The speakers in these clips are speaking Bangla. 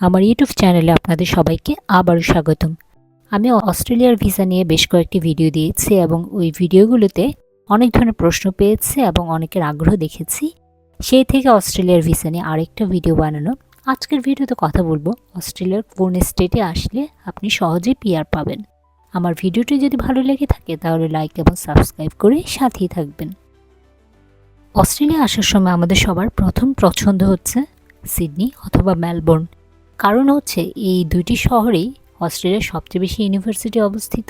আমার ইউটিউব চ্যানেলে আপনাদের সবাইকে আবারও স্বাগতম। আমি অস্ট্রেলিয়ার ভিসা নিয়ে বেশ কয়েকটি ভিডিও দিয়েছি এবং ওই ভিডিওগুলোতে অনেক ধরনের প্রশ্ন পেয়েছি এবং অনেকের আগ্রহ দেখেছি। সেই থেকে অস্ট্রেলিয়ার ভিসা নিয়ে আরেকটা ভিডিও বানানো। আজকের ভিডিওতে কথা বলব। অস্ট্রেলিয়ার কোন স্টেটে আসলে আপনি সহজেই পিয়ার পাবেন। আমার ভিডিওটি যদি ভালো লেগে থাকে তাহলে লাইক এবং সাবস্ক্রাইব করে সাথেই থাকবেন। অস্ট্রেলিয়া আসার সময় আমাদের সবার প্রথম পছন্দ হচ্ছে সিডনি অথবা মেলবোর্ন। কারণ হচ্ছে এই দুইটি শহরেই অস্ট্রেলিয়ার সবচেয়ে বেশি ইউনিভার্সিটি অবস্থিত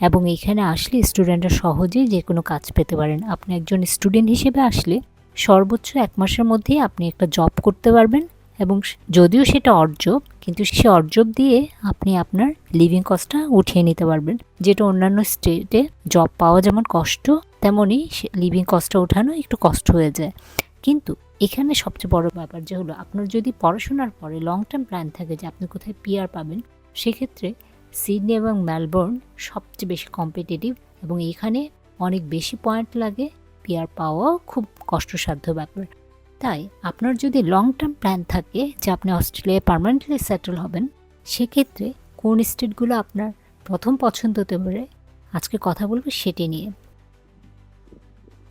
এবং এখানে আসলে স্টুডেন্টরা সহজেই যে কোনো কাজ পেতে পারেন। আপনি একজন স্টুডেন্ট হিসেবে আসলে সর্বোচ্চ এক মাসের মধ্যেই আপনি একটা জব করতে পারবেন এবং যদিও সেটা অর্জব, কিন্তু সে অর্জব দিয়ে আপনি আপনার লিভিং কস্টটা উঠিয়ে নিতে পারবেন। যেটা অন্যান্য স্টেটে জব পাওয়া যেমন কষ্ট তেমনই লিভিং কস্টটা ওঠানো একটু কষ্ট হয়ে যায়। কিন্তু এখানে সবচেয়ে বড় ব্যাপার যে হলো, আপনার যদি পড়াশোনার পরে লং টার্ম প্ল্যান থাকে যে আপনি কোথায় পিআর পাবেন, সেক্ষেত্রে সিডনি এবং মেলবোর্ন সবচেয়ে বেশি কম্পিটিটিভ এবং এখানে অনেক বেশি পয়েন্ট লাগে। পিআর পাওয়াও খুব কষ্টসাধ্য ব্যাপার। তাই আপনার যদি লং টার্ম প্ল্যান থাকে যে আপনি অস্ট্রেলিয়ায় পারমানেন্টলি সেটেল হবেন, সেক্ষেত্রে কোন স্টেটগুলো আপনার প্রথম পছন্দ হতে পারে, আজকে কথা বলব সেটি নিয়ে।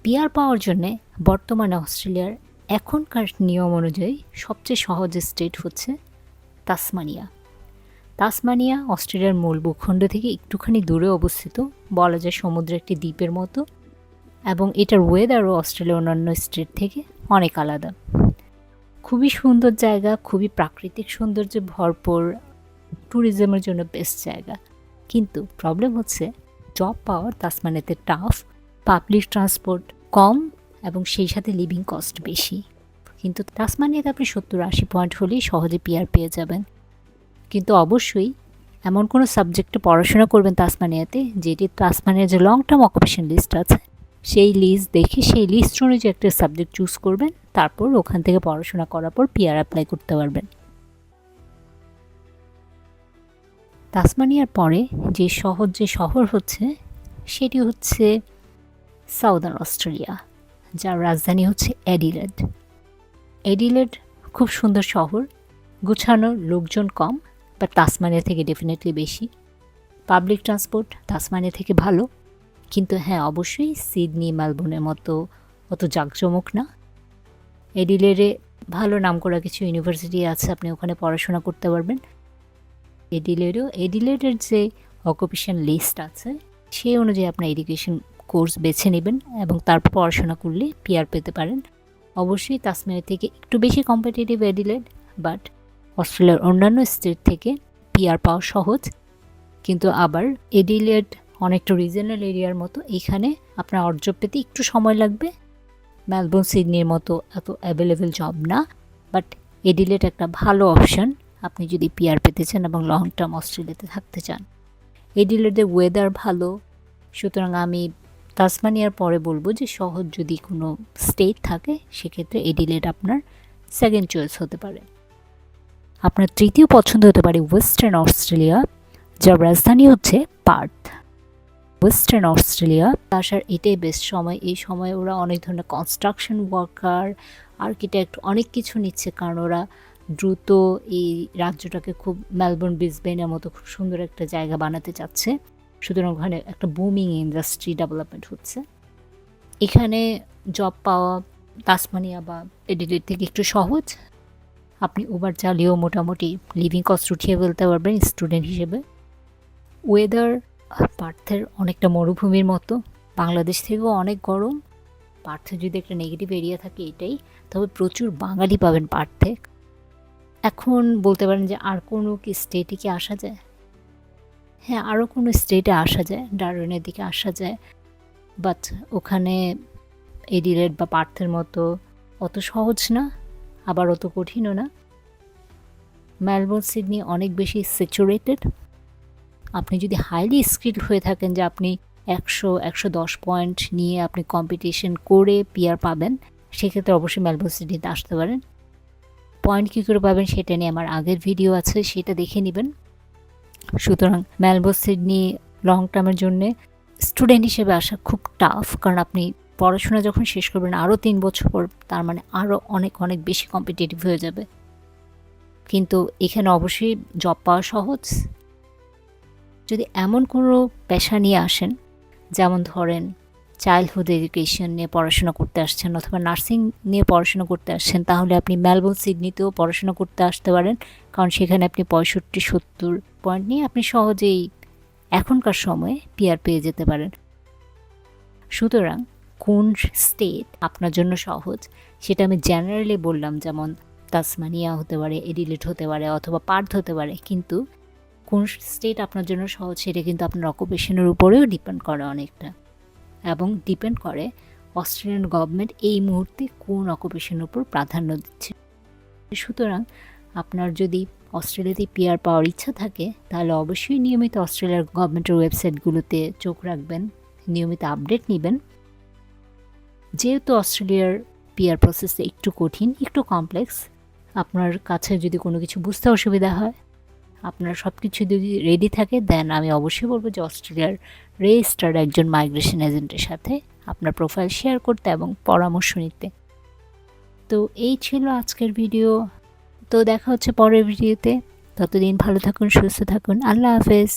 পিআর পাওয়ার জন্যে বর্তমানে অস্ট্রেলিয়ার এখনকার নিয়ম অনুযায়ী সবচেয়ে সহজ স্টেট হচ্ছে তাসমানিয়া। তাসমানিয়া অস্ট্রেলিয়ার মূল ভূখণ্ড থেকে একটুখানি দূরে অবস্থিত। বলা যায় সমুদ্রের একটি দ্বীপের মতো এবং এটার ওয়েদারও অস্ট্রেলিয়ার অন্যান্য স্টেট থেকে অনেক আলাদা। খুবই সুন্দর জায়গা, খুবই প্রাকৃতিক সৌন্দর্যে ভরপুর। ট্যুরিজমের জন্য বেস্ট জায়গা। কিন্তু প্রবলেম হচ্ছে জব পাওয়ার, তাসমানিয়াতে টাফ পাবলিক ট্রান্সপোর্ট কম এবং সেই সাথে লিভিং কস্ট বেশি। কিন্তু তাসমানিয়াতে আপনি সত্তর আশি পয়েন্ট হলেই সহজে পিয়ার পেয়ে যাবেন। কিন্তু অবশ্যই এমন কোনো সাবজেক্টে পড়াশোনা করবেন তাসমানিয়াতে যেটি তাসমানিয়ার যে লং টার্ম অকুপেশন লিস্ট আছে, সেই লিস্ট দেখে সেই লিস্ট অনুযায়ী একটা সাবজেক্ট চুজ করবেন, তারপর ওখান থেকে পড়াশোনা করার পর পিয়ার অ্যাপ্লাই করতে পারবেন। তাসমানিয়ার পরে যে শহর যে শহর হচ্ছে, সেটি হচ্ছে সাউদার্ন অস্ট্রেলিয়া যার রাজধানী হচ্ছে অ্যাডিলেড অ্যাডিলেড খুব সুন্দর শহর, গুছানো লোকজন কম বা তাসমানিয়া থেকে ডেফিনেটলি বেশি। পাবলিক ট্রান্সপোর্ট তাসমানিয়া থেকে ভালো, কিন্তু হ্যাঁ অবশ্যই সিডনি, মেলবোর্নের মতো অত জাঁকজমক না। এডিলেডে ভালো নাম করা কিছু ইউনিভার্সিটি আছে, আপনি ওখানে পড়াশোনা করতে পারবেন। এডিলেডও, এডিলেডের যে অকুপেশন লিস্ট আছে সেই অনুযায়ী আপনার এডুকেশন কোর্স বেছে নেবেন এবং তারপর পড়াশোনা করলে পিয়ার পেতে পারেন। অবশ্যই তাসমানিয়া থেকে একটু বেশি কম্পিটিটিভ এডিলেড বাট অস্ট্রেলিয়ার অন্যান্য স্টেট থেকে পিআর পাওয়া সহজ। কিন্তু আবার এডিলেড অনেকটা রিজনাল এরিয়ার মতো, এখানে আপনার অর্জব পেতে একটু সময় লাগবে। মেলবোর্ন সিডনির মতো এত অ্যাভেলেবেল জব না বাট এডিলেট একটা ভালো অপশন আপনি যদি পিয়ার পেতে চান এবং লং টার্ম অস্ট্রেলিয়াতে থাকতে চান। এডিলেটের ওয়েদার ভালো, সুতরাং আমি তাসমানিয়ার পরে বলব যে শহর যদি কোনো স্টেট থাকে, সেক্ষেত্রে এডিলেট আপনার সেকেন্ড চয়েস হতে পারে। আপনার তৃতীয় পছন্দ হতে পারে ওয়েস্টার্ন অস্ট্রেলিয়া যার রাজধানী হচ্ছে পার্থ ওয়েস্টার্ন অস্ট্রেলিয়া আসার এটাই বেস্ট সময়। এই সময় ওরা অনেক ধরনের কনস্ট্রাকশন ওয়ার্কার আর্কিটেক্ট অনেক কিছু নিচ্ছে, কারণ ওরা দ্রুত এই রাজ্যটাকে খুব মেলবোর্ন বিসবেনের মতো খুব সুন্দর একটা জায়গা বানাতে চাচ্ছে। সুতরাং ওখানে একটা বুমিং ইন্ডাস্ট্রি ডেভেলপমেন্ট হচ্ছে। এখানে জব পাওয়া তাসমানিয়া বা এডিলেট থেকে একটু সহজ। আপনি ওভার চালিয়েও মোটামুটি লিভিং কস্ট উঠিয়ে ফেলতে পারবেন স্টুডেন্ট হিসেবে। ওয়েদার পার্থের অনেকটা মরুভূমির মতো। বাংলাদেশ থেকেও অনেক গরম। পার্থে যদি একটা নেগেটিভ এরিয়া থাকে এটাই। তবে প্রচুর বাঙালি পাবেন পার্থে। এখন বলতে পারেন যে আর কোনো কি স্টেটে কি আসা যায়? হ্যাঁ আরও কোনো স্টেটে আসা যায় ডারউইনের দিকে আসা যায়। বাট ওখানে এডিলেট বা পার্থের মতো অত সহজ না, আবার অত কঠিনও না। মেলবোর্ন সিডনি অনেক বেশি স্যাচুরেটেড আপনি যদি হাইলি স্কিল্ড হয়ে থাকেন যে আপনি একশো একশো দশ পয়েন্ট নিয়ে আপনি কম্পিটিশন করে পিয়ার পাবেন, সেক্ষেত্রে অবশ্যই মেলবোর্ন সিডনিতে আসতে পারেন। পয়েন্ট কী করে পাবেন সেটা নিয়ে আমার আগের ভিডিও আছে, সেটা দেখে নেবেন। সুতরাং মেলবোর্ন সিডনি লং টার্মের জন্যে স্টুডেন্ট হিসেবে আসা খুব টাফ কারণ আপনি পড়াশোনা যখন শেষ করবেন আরও তিন বছর পর তার মানে আরও অনেক অনেক বেশি কম্পিটিটিভ হয়ে যাবে। কিন্তু এখানে অবশ্যই জব পাওয়া সহজ। যদি এমন কোনো পেশা নিয়ে আসেন, যেমন ধরেন চাইল্ডহুড এডুকেশন নিয়ে পড়াশোনা করতে আসছেন অথবা নার্সিং নিয়ে পড়াশোনা করতে আসছেন, তাহলে আপনি মেলবোর্ন সিডনিতেও পড়াশোনা করতে আসতে পারেন। কারণ সেখানে আপনি পঁয়ষট্টি, সত্তর পয়েন্ট নিয়ে আপনি সহজেই এখনকার সময়ে পিয়ার পেয়ে যেতে পারেন। সুতরাং কোন স্টেট আপনার জন্য সহজ, সেটা আমি জেনারেলি বললাম, যেমন তাসমানিয়া হতে পারে এডিলেট হতে পারে, অথবা পার্থ হতে পারে, কিন্তু কোন স্টেট আপনার জন্য সহজ, সেটা কিন্তু আপনার অকুপেশনের উপরেও ডিপেন্ড করে অনেকটা। এবং ডিপেন্ড করে অস্ট্রেলিয়ান গভর্নমেন্ট এই মুহূর্তে কোন অকুপেশনের উপর প্রাধান্য দিচ্ছে। সুতরাং আপনার যদি অস্ট্রেলিয়াতে পিয়ার পাওয়ার ইচ্ছা থাকে, তাহলে অবশ্যই নিয়মিত অস্ট্রেলিয়ার গভর্নমেন্টের ওয়েবসাইটগুলোতে চোখ রাখবেন, নিয়মিত আপডেট নেবেন। যেহেতু অস্ট্রেলিয়ার পিয়ার প্রসেসটা একটু কঠিন, একটু কমপ্লেক্স, আপনার কাছে যদি কোনো কিছু বুঝতে অসুবিধা হয়, আপনার সব কিছু যদি রেডি থাকে দেন আমি অবশ্যই বলব যে অস্ট্রেলিয়ার রেজিস্টার্ড একজন মাইগ্রেশন এজেন্টের সাথে আপনার প্রোফাইল শেয়ার করতে এবং পরামর্শ নিতে। তো এই ছিল আজকের ভিডিও তো দেখা হচ্ছে পরের ভিডিওতে। ততদিন ভালো থাকুন সুস্থ থাকুন। আল্লাহ হাফেজ।